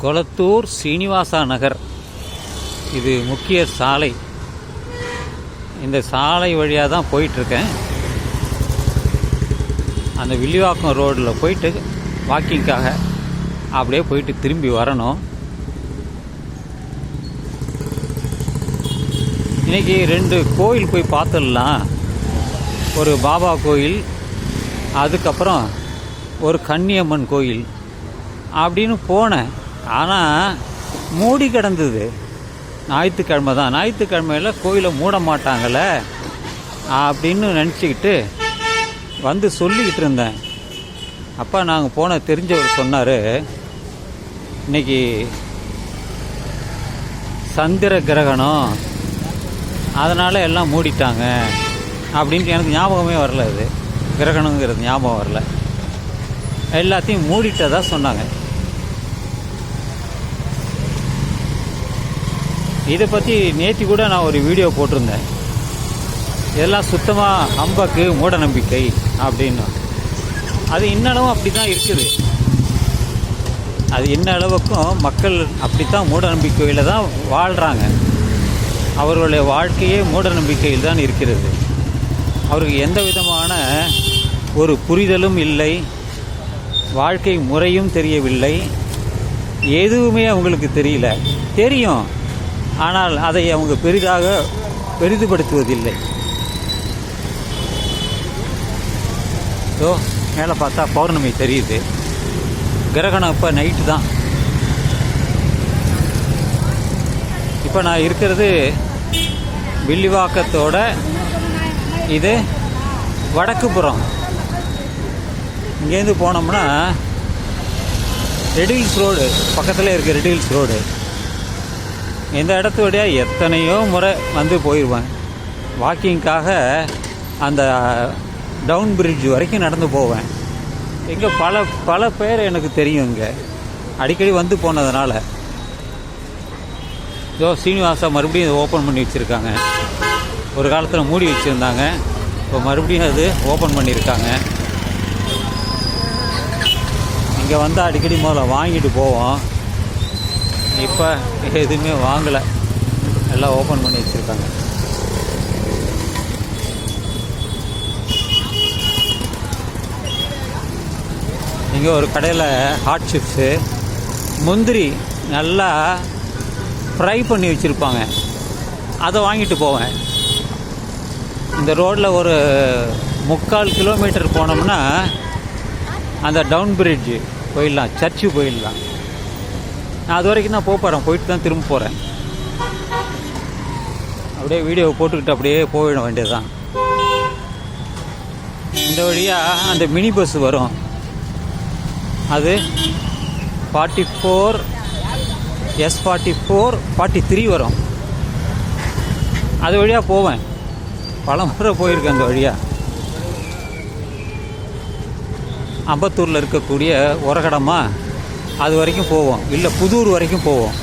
கொளத்தூர் சீனிவாசா நகர். இது முக்கிய சாலை. இந்த சாலை வழியாக தான் போயிட்டுருக்கேன். அந்த வில்லிவாக்கம் ரோடில் போயிட்டு வாக்கிங்காக அப்படியே போயிட்டு திரும்பி வரணும். இன்னைக்கு ரெண்டு கோயில் போய் பார்த்துடலாம். ஒரு பாபா கோயில் அதுக்கப்புறம் ஒரு கன்னியம்மன் கோயில் அப்படின்னு போனேன். ஆனால் மூடி கிடந்தது. ஞாயிற்றுக்கிழமை தான். ஞாயிற்றுக்கிழமையில் கோயிலை மூட மாட்டாங்கள அப்படின்னு நினச்சிக்கிட்டு வந்து சொல்லிக்கிட்டு இருந்தேன். அப்பா நாங்கள் போன தெரிஞ்சவர் சொன்னார் இன்னைக்கு சந்திர கிரகணம் அதனால் எல்லாம் மூடிட்டாங்க அப்படின்ட்டு எனக்கு ஞாபகமே வரல அது. கிரகணங்கிறது ஞாபகம் வரல. எல்லாத்தையும் மூடிட்டதாக சொன்னாங்க. இதை பற்றி நேற்று கூட நான் ஒரு வீடியோ போட்டிருந்தேன். இதெல்லாம் சுத்தமாக அம்பக்கு மூட நம்பிக்கை அப்படின்னு. அது இன்னளவும் அப்படி தான் இருக்குது. அது என்ன அளவுக்கும் மக்கள் அப்படித்தான் மூட நம்பிக்கையில் தான் வாழ்கிறாங்க அவர்களுடைய வாழ்க்கையே மூட நம்பிக்கையில் தான் இருக்கிறது. அவருக்கு எந்த விதமான ஒரு புரிதலும் இல்லை. வாழ்க்கை முறையும் தெரியவில்லை. எதுவுமே அவங்களுக்கு தெரியல. தெரியும். ஆனால் அதை அவங்க பெரிதாக பெரிதுபடுத்துவதில்லை. ஸோ மேலே பார்த்தா பௌர்ணமி தெரியுது. கிரகணம் இப்போ நைட்டு தான். இப்போ நான் இருக்கிறது வில்லிவாக்கத்தோட இது வடக்கு புறம். இங்கேருந்து போனோம்னா ரெடில்ஸ் ரோடு பக்கத்தில் இருக்க ரெடில்ஸ் ரோடு இந்த இடத்து வழியாக எத்தனையோ முறை வந்து போயிடுவேன் வாக்கிங்க்காக அந்த டவுன் பிரிட்ஜ் வரைக்கும் நடந்து போவேன். இங்கே பல பல பேர் எனக்கு தெரியும் இங்கே. அடிக்கடி வந்து போனதுனால. இதோ சீனிவாசா மறுபடியும் இதை ஓப்பன் பண்ணி வச்சுருக்காங்க. ஒரு காலத்தில் மூடி வச்சுருந்தாங்க. இப்போ மறுபடியும் அது ஓப்பன் பண்ணியிருக்காங்க இங்கே வந்து அடிக்கடி முதல்ல வாங்கிட்டு போவோம். இப்போ எதுவுமே வாங்கலை. எல்லாம் ஓப்பன் பண்ணி வச்சுருக்காங்க. இங்கே ஒரு கடையில் ஹாட் சிப்ஸு முந்திரி நல்லா ஃப்ரை பண்ணி வச்சுருப்பாங்க. அதை வாங்கிட்டு போவேன். இந்த ரோட்டில் ஒரு முக்கால் கிலோமீட்டர் போனோம்னா அந்த டவுன் பிரிட்ஜ் போயிடலாம் சர்ச்சு போயிடலாம். நான் அது வரைக்கும் தான் போக போகிறேன் போயிட்டு தான் திரும்ப போகிறேன் அப்படியே வீடியோ போட்டுக்கிட்டு அப்படியே போயிட வேண்டியது தான் இந்த வழியாக அந்த மினி பஸ் வரும். அது forty four S forty four forty three வரும். அது வழியாக போவேன். பல முறை போயிருக்கேன் அந்த வழியாக அம்பத்தூரில் இருக்கக்கூடிய உரகடமாக அது வரைக்கும் போவோம். இல்லை புதூர் வரைக்கும் போவோம்.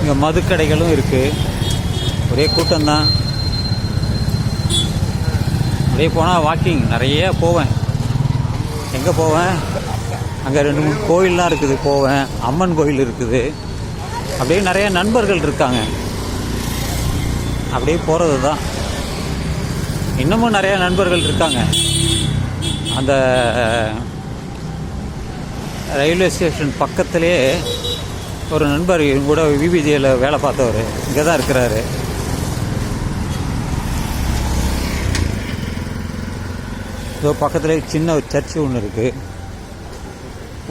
இங்கே மதுக்கடைகளும் இருக்குது ஒரே கூட்டம்தான். அப்படியே போனால் வாக்கிங் நிறைய போவேன். எங்கே போவேன்? அங்கே ரெண்டு மூணு கோயிலெலாம் இருக்குது போவேன். அம்மன் கோயில் இருக்குது. அப்படியே நிறைய நண்பர்கள் இருக்காங்க. அப்படியே போகிறது தான் இன்னமும் நிறையா நண்பர்கள் இருக்காங்க. அந்த ரயில்வே ஸ்டேஷன் பக்கத்துலேயே ஒரு நண்பர் கூட விபிஜியில் வேலை பார்த்தவர். இங்கே தான் இருக்கிறாரு. ஸோ பக்கத்துலேயே சின்ன ஒரு சர்ச்சு ஒன்று இருக்குது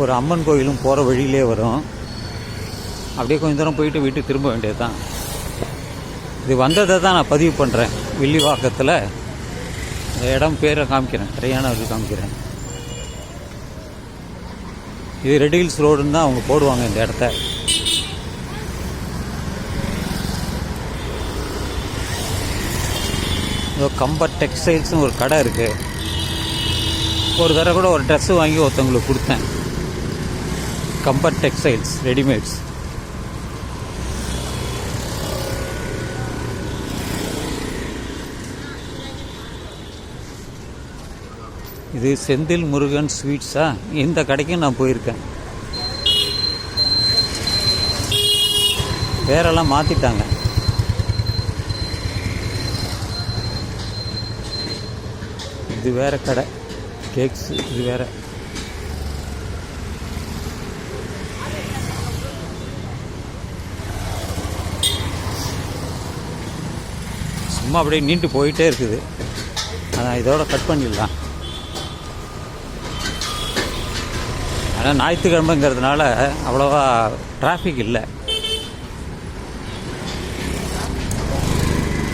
ஒரு அம்மன் கோயிலும் போகிற வழியிலே வரும். அப்படியே கொஞ்சம் தூரம் போயிட்டு வீட்டுக்கு திரும்ப வேண்டியது தான் இது வந்ததை தான் நான் பதிவு பண்ணுறேன் வில்லிவாக்கத்தில் இடம் பேரை காமிக்கிறேன். கரையானவர்கள் காமிக்கிறேன். இது ரெட் ஹில்ஸ் ரோடுன்னு தான் அவங்க போடுவாங்க இந்த இடத்த. இதோ கம்பர் டெக்ஸ்டைல்ஸ்னு ஒரு கடை இருக்குது ஒரு தடவை கூட ஒரு ட்ரெஸ்ஸு வாங்கி ஒருத்தவங்களுக்கு கொடுத்தேன். Kambar textiles readymades. இது செந்தில் முருகன் ஸ்வீட்ஸா? இந்த கடைக்கும் நான் போயிருக்கேன். பேரெல்லாம் மாற்றிட்டாங்க இது வேற கடை. கேக்ஸ் இது வேற. சும்மா அப்படியே நீண்டு போயிட்டே இருக்குது. அதான் இதோட கட் பண்ணிடலாம். ஏன்னா ஞாயிற்றுக்கிழமைங்கிறதுனால அவ்வளோவா டிராஃபிக் இல்லை.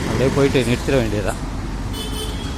அப்படியே போயிட்டு நிறுத்திட வேண்டியதுதான்.